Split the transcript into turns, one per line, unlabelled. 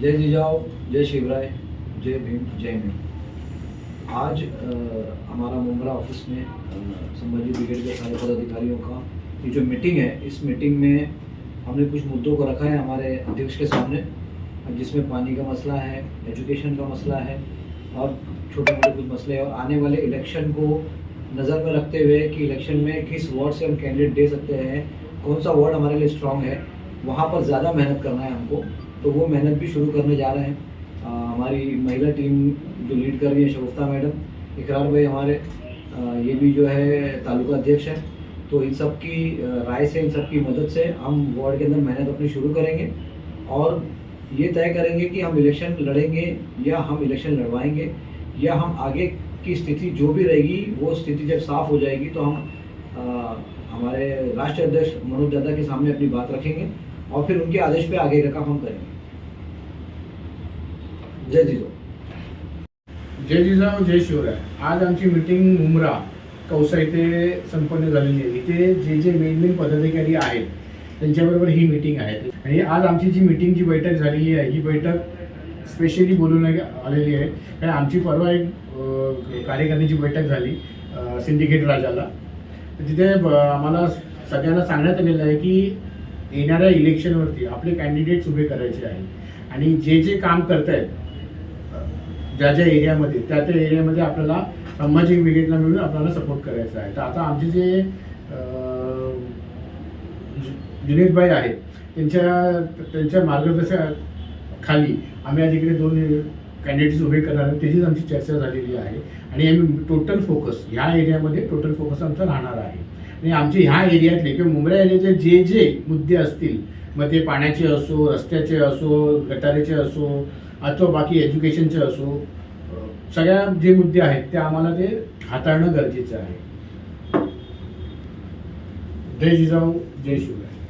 जय जिजाऊ जय शिवराय जय भीम जय भीम आज अ, हमारा मुंब्रा ऑफ़िस में संभाजी ब्रिगेड के सारे पदाधिकारियों का ये जो मीटिंग है इस मीटिंग में हमने कुछ मुद्दों को रखा है हमारे अध्यक्ष के सामने जिसमें पानी का मसला है एजुकेशन का मसला है और छोटे मोटे कुछ मसले और आने वाले इलेक्शन को नज़र में रखते हुए कि इलेक्शन में किस वार्ड से हम कैंडिडेट दे सकते हैं कौन सा वार्ड हमारे लिए स्ट्रांग है वहाँ पर ज़्यादा मेहनत करना है हमको। तो वो मेहनत भी शुरू करने जा रहे हैं। अ, हमारी महिला टीम जो लीड कर रही है शगुफ्ता मैडम इकरार भाई हमारे अ, ये भी जो है तालुका अध्यक्ष है। तो इन सब की राय से इन सब की मदद से हम वार्ड के अंदर मेहनत अपनी शुरू करेंगे और ये तय करेंगे कि हम इलेक्शन लड़ेंगे या हम इलेक्शन लड़वाएँगे या हम आगे की स्थिति जो भी रहेगी वो स्थिति जब साफ़ हो जाएगी तो हम अ, हमारे राष्ट्रीय अध्यक्ष मनोज दादा के सामने अपनी बात रखेंगे। और फिर उनके आदेश पे आगे का काम हम करेंगे। जय जिजो
जय जिजाऊ जय शिवराय। आज आमची मीटिंग मुमरा कौसा इथे संपन्न झालेली आहे. इथे जे जे मेन मेन पदाधिकारी आहेत त्यांच्याबरोबर ही मीटिंग आहे. आणि आज आमची जी मीटिंगची बैठक झालेली आहे ही बैठक स्पेशली बोलून आलेली आहे. कारण आमची परवा एक अ, कार्यकारिणीची बैठक झाली सिंडिकेट राजाला. तिथे आम्हाला सगळ्यांना सांगण्यात आलेलं आहे की येणाऱ्या इलेक्शनवरती आपले कॅन्डिडेट्स उभे करायचे आहे आणि जे जे काम करतायत ज्या ज्या एरियामध्ये त्या त्या एरियामध्ये आपल्याला सामाजिक ब्रिगेडला मिळून आपल्याला सपोर्ट करायचा आहे. तर आता आमचे जे अं, जुनेदभाई आहेत त्यांच्या त्यांच्या मार्गदर्शनाखाली आम्ही आज इकडे दोन कॅन्डिडेट्स उभे करणार आहे त्याचीच आमची चर्चा झालेली आहे. आणि आम्ही टोटल फोकस ह्या एरियामध्ये टोटल फोकस आमचा राहणार आहे. आणि आमच्या ह्या एरियातले किंवा मुंबई एरियातले जे जे मुद्दे असतील मग ते पाण्याचे असो रस्त्याचे असो गटारेचे असो अथवा बाकी एज्युकेशनचे असो सगळ्या जे मुद्दे आहेत ते आम्हाला ते हाताळणं गरजेचं आहे. जय जिजाऊ जय शिवराय.